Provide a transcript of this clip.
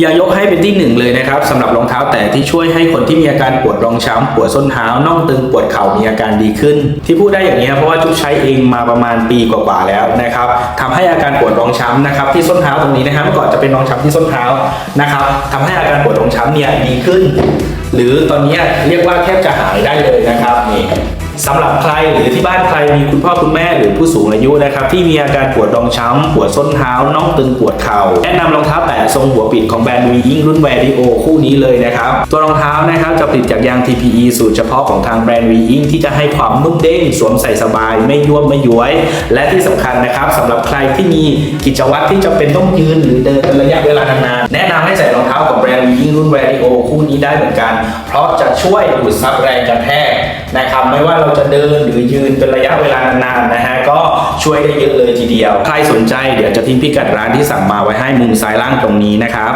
อย่ายกให้เป็นที่หนึ่งเลยนะครับสำหรับรองเท้าแตะที่ช่วยให้คนที่มีอาการปวดรองช้ำปวดส้นเท้าน่องตึงปวดเข่ามีอาการดีขึ้น ที่พูดได้อย่างนี้เพราะว่าจุ๊บใช้เองมาประมาณปีกว่าๆแล้วนะครับทำให้อาการปวดรองช้ำนะครับที่ส้นเท้าตรงนี้นะครับเมื่อก่อนจะเป็นรองช้ำที่ส้นเท้านะครับทำให้อาการปวดรองช้ำเนี่ยดีขึ้น หรือตอนนี้เรียกว่าแทบจะหายได้เลยนะครับนี่ สำหรับใครหรือที่บ้านใครมีคุณพ่อคุณแม่หรือผู้สูงอายุนะครับที่มีอาการปวดรองช้ำปวดส้นเท้าน่องตึงปวดเข่าแนะนำรองเท้าแตะทรงหัวปิดของแบรนด์วีอิงรุ่นแวริโอคู่นี้เลยนะครับ ตัวรองเท้านะครับจะผลิตจากยาง TPE สูตรเฉพาะของทางแบรนด์วีอิงที่จะให้ความนุ่มเด้งสวมใส่สบาย ไม่ยวบไม่ย้วย และที่สำคัญนะครับสำหรับใครที่มีกิจวัตรที่จำเป็นต้องยืนหรือเดินเป็นระยะเวลานาน รองเท้ากับแบรนด์วิ่งรุ่นแวริโอคู่นี้ได้เหมือนกัน เพราะจะช่วยดูดซับแรงกระแทกนะครับไม่ว่าเราจะเดินหรือยืนเป็นระยะเวลานานๆนะฮะก็ช่วยได้เยอะเลยทีเดียว ใครสนใจเดี๋ยวจะทิ้งพิกัดร้านที่สั่งมาไว้ให้มุมซ้ายล่างตรงนี้นะครับ